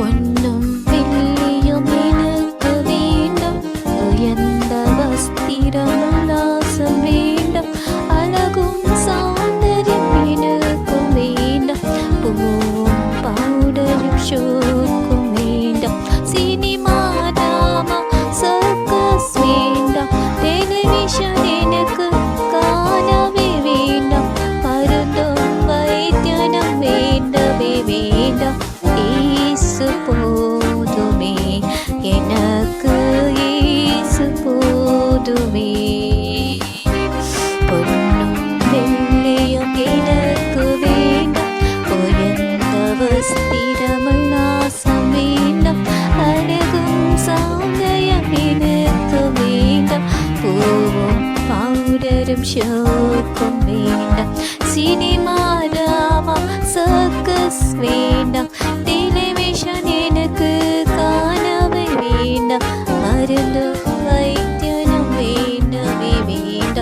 പൊന്നും ഷോക്കും വേണ്ട സിനിമ രാമ സർക്കസ് വേണ്ട ടെലിവിഷൻ എനിക്ക് കാണവേ വേണ്ട മരുന്നും വൈദ്യനും വേണ്ടവേ വേണ്ട